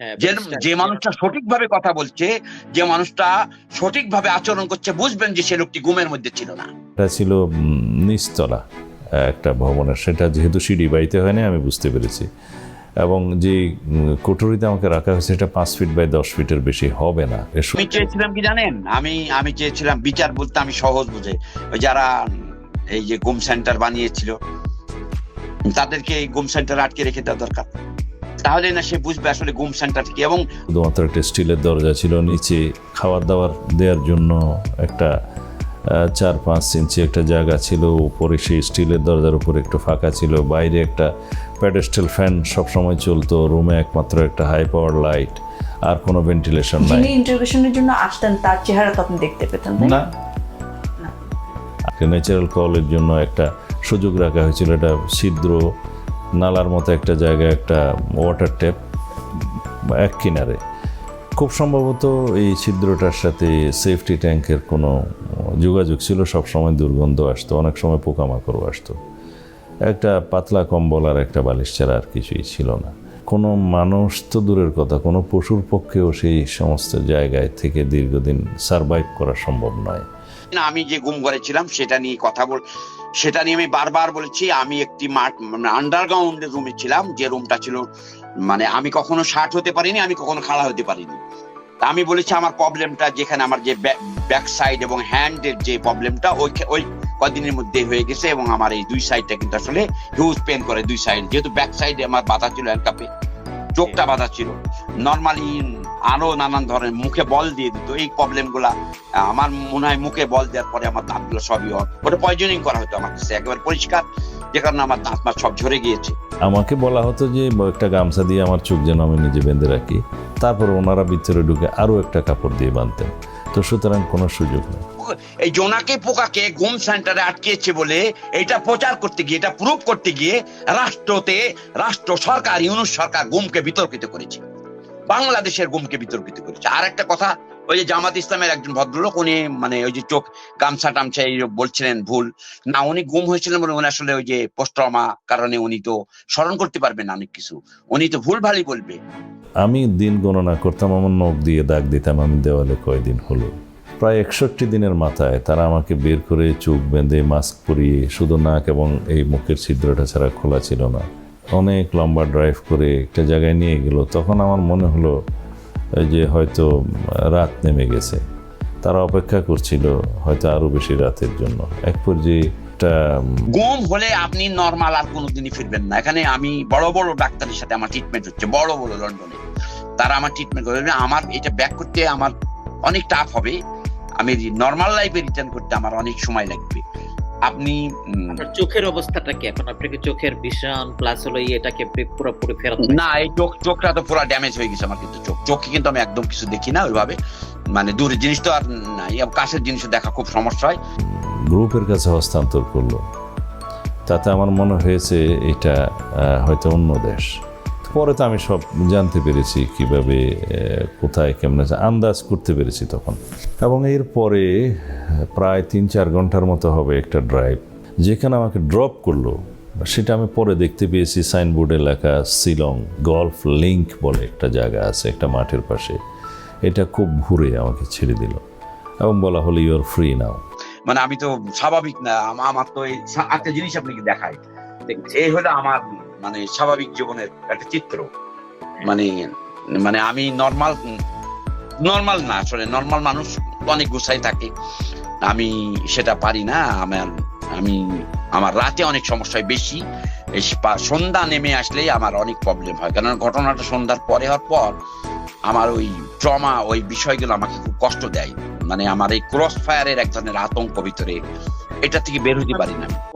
হ্যাঁ, যে। মানুষটা সঠিকভাবে কথা বলছে যে মানুষটা সঠিকভাবে আচরণ করছে বুঝবেন যে সে লোকটি ঘুমের মধ্যে ছিল না। এটা ছিল উম, নিচতলা একটা ভবনের সেটা যেহেতু সিঁড়ি বাইতে হয়নি আমি বুঝতে পেরেছি। এবং যে উম, কোঠরিতে আমাকে রাখা হয়েছে সেটা পাঁচ ফিট বাই দশ ফিটের বেশি হবে না। আমি চেয়েছিলাম কি জানেন? আমি আমি চেয়েছিলাম বিচার বলতে আমি সহজ বুঝে। ওই যারা এই যে গুম সেন্টার বানিয়েছিল তাদেরকে এই গুম সেন্টার আটকে রেখে দেওয়া দরকার। তাহলে না সে বুঝবে আসলে গুম সেন্টার কি এবং শুধুমাত্র একটা স্টিলের দরজা ছিল নিচে খাবার দাবার দেওয়ার জন্য একটা চার পাঁচ ইঞ্চি একটা জায়গা ছিল উপরে সেই স্টিলের দরজার উপরে একটু ফাঁকা ছিল বাইরে একটা প্যাডেস্টাল ফ্যান সবসময় চলতো রুমে একমাত্র একটা হাই পাওয়ার লাইট আর কোনো ভেন্টিলেশন নাই। যিনি ইন্টারভিউশনের জন্য আসতেন তার চেহারা তো আপনি দেখতে পেতেন না। ন্যাচারাল কলের জন্য একটা সুযোগ রাখা হয়েছিল এটা ছিদ্র নালার মতো একটা জায়গায় একটা ওয়াটার ট্যাপ এক কিনারে। খুব সম্ভবত এই ছিদ্রটার সাথে সেফটি ট্যাঙ্কের কোনো যোগাযোগ ছিল সব সময় দুর্গন্ধ আসতো, অনেক সময় পোকামাকড়ও আসতো। একটা পাতলা কম্বল আর একটা বালিশ ছাড়া আর কিছুই ছিল না। কোনো মানুষ তো দূরের কথা, কোনো পশুর পক্ষেও সেই সমস্ত জায়গায় থেকে দীর্ঘদিন সারভাইভ করা সম্ভব নয়। আমি যে গুম করেছিলাম, সেটা নিয়ে কথা বল, সেটা নিয়ে আমি বারবার বলেছি, আমি একটি আন্ডারগ্রাউন্ডের রুমে ছিলাম, যে রুমটা ছিল মানে আমি কখনো শার্ট হতে পারিনি, আমি কখনো খাড়া হতে পারিনি। আমি বলেছি, আমার প্রবলেমটা যেখানে আমার যে ব্যাক সাইড এবং হ্যান্ডের যে প্রবলেমটা ওই ওই কদিনের মধ্যে হয়ে গেছে এবং আমার এই দুই সাইডটা কিন্তু আসলে হিউজ পেন করে, দুই সাইড যেহেতু ব্যাক সাইডে আমার বাধা ছিল হ্যান্ডকাপে চোখটা বাধা ছিল। নর্মালি আরও নানান ধরনের মুখে বল দিয়ে দিত। এই প্রবলেমগুলা আমার মনে হয় মুখে বল দেওয়ার পরে আমার দাঁতগুলো সবই হয় ওটা পয়জনিং করা হতো আমার কাছে একেবারে পরিষ্কার যে কারণে আমার দাঁত মাত সব ঝরে গিয়েছে। আমাকে বলা হতো যে একটা গামছা দিয়ে আমার চোখ যেন আমি নিজে বেঁধে রাখি। তারপর ওনারা ভিতরে ঢুকে আরও একটা কাপড় দিয়ে বাঁধতেন। তো সুতরাং কোনো সুযোগ নেই। এই জোনাকে পোকাকে ঘুম সেন্টারে আটকেছে বলে এটা প্রচার করতে গিয়ে এটা প্রুভ করতে গিয়ে রাষ্ট্রতে রাষ্ট্র সরকার ইউনুস সরকার গুমকে বিতর্কিত করেছে। বাংলাদেশের গুমকে বিতর্কিত করেছে। আর একটা কথা, ওই যে জামাত ইসলামের একজন ভদ্রলোক, উনি মানে ওই যে চোখ গামছা টামছা এই বলছিলেন ভুল। না, উনি গুম হয়েছিলেন বলে উনি আসলে ওই যে পোস্ট্রমা কারণে উনি তো স্মরণ করতে পারবেন না অনেক কিছু। উনি তো ভুল ভালই বলবে। আমি দিন গণনা করতাম, আমার নখ দিয়ে দাগ দিতাম, আমি দেওয়ালে কয়দিন হলো। প্রায় একষট্টি দিনের মাথায় তারা আমাকে বের করে চোখ বেঁধে মাস্ক পরিয়ে শুধু নাক এবং এই মুখের ছিদ্রটা ছাড়া খোলা ছিল না। অনেক লম্বা ড্রাইভ করে একটা জায়গায় নিয়ে গেল। তখন আমার মনে হলো যে হয়তো রাত নেমে গেছে। তারা অপেক্ষা করছিল হয়তো আরও বেশি রাতের জন্য। এক পর্যায়ে একটা হলে আপনি নর্মাল আর কোনোদিনই ফিরবেন না। এখানে আমি বড় বড় ডাক্তারের সাথে আমার ট্রিটমেন্ট হচ্ছে, বড় বড় লন্ডনে তারা আমার ট্রিটমেন্ট করবে আমার এটা ব্যাক করতে আমার অনেক টাফ হবে। আমি নর্মাল লাইফে রিটার্ন করতে আমার অনেক সময় লাগবে। আপনি চোখের অবস্থাটা কি এখন? আপনাকে চোখের ভিশন প্লাস হলো এটাকে পুরোপুরি ফেরত না এই চোখ চোখটা তো পুরো ড্যামেজ হয়ে গেছে আমার কিন্তু চোখ। চোখে কিন্তু আমি একদম কিছু দেখি না ওইভাবে। মানে দূরের জিনিস তো আর নাই। কাছের জিনিস দেখা খুব সমস্যা হয়। গ্রুপের কাছে হস্তান্তর করল। তাতে আমার মনে হয়েছে এটা আহ, হয়তো অন্য দেশ। পরে তো আমি সব জানতে পেরেছি কীভাবে আহ, কোথায় কেমন আছে। আন্দাজ করতে পেরেছি তখন। এবং এর পরে প্রায় তিন চার ঘণ্টার মতো হবে একটা ড্রাইভ যেখানে আমাকে ড্রপ করল, সেটা আমি পরে দেখতে পেয়েছি সাইনবোর্ডে লেখা শিলং গলফ লিঙ্ক বলে একটা জায়গা আছে, একটা মাঠের পাশে। এটা খুব ঘুরে আমাকে ছেড়ে দিল এবং বলা হলো ইউ আর ফ্রি নাও মানে আমি তো স্বাভাবিক না আমার তো এই একটা জিনিস আপনাকে দেখাই। এই হলো আমার মানে স্বাভাবিক জীবনের একটা চিত্র। মানে মানে আমি নর্মাল নর্মাল না, আসলে নর্মাল মানুষ অনেক গুছাই থাকে। আমি সেটা পারি না, আমার, আমি, আমার রাতে অনেক সমস্যা বেশি। সন্ধ্যা নেমে আসলেই আমার অনেক প্রবলেম হয়। কারণ ঘটনাটা সন্ধ্যার পরে হওয়ার পর আমার ওই ট্রমা, ওই বিষয়গুলো আমাকে খুব কষ্ট দেয়। মানে আমার এই ক্রস ফায়ারের এক ধরনের আতঙ্ক ভিতরে, এটা থেকে বের হতে পারি না।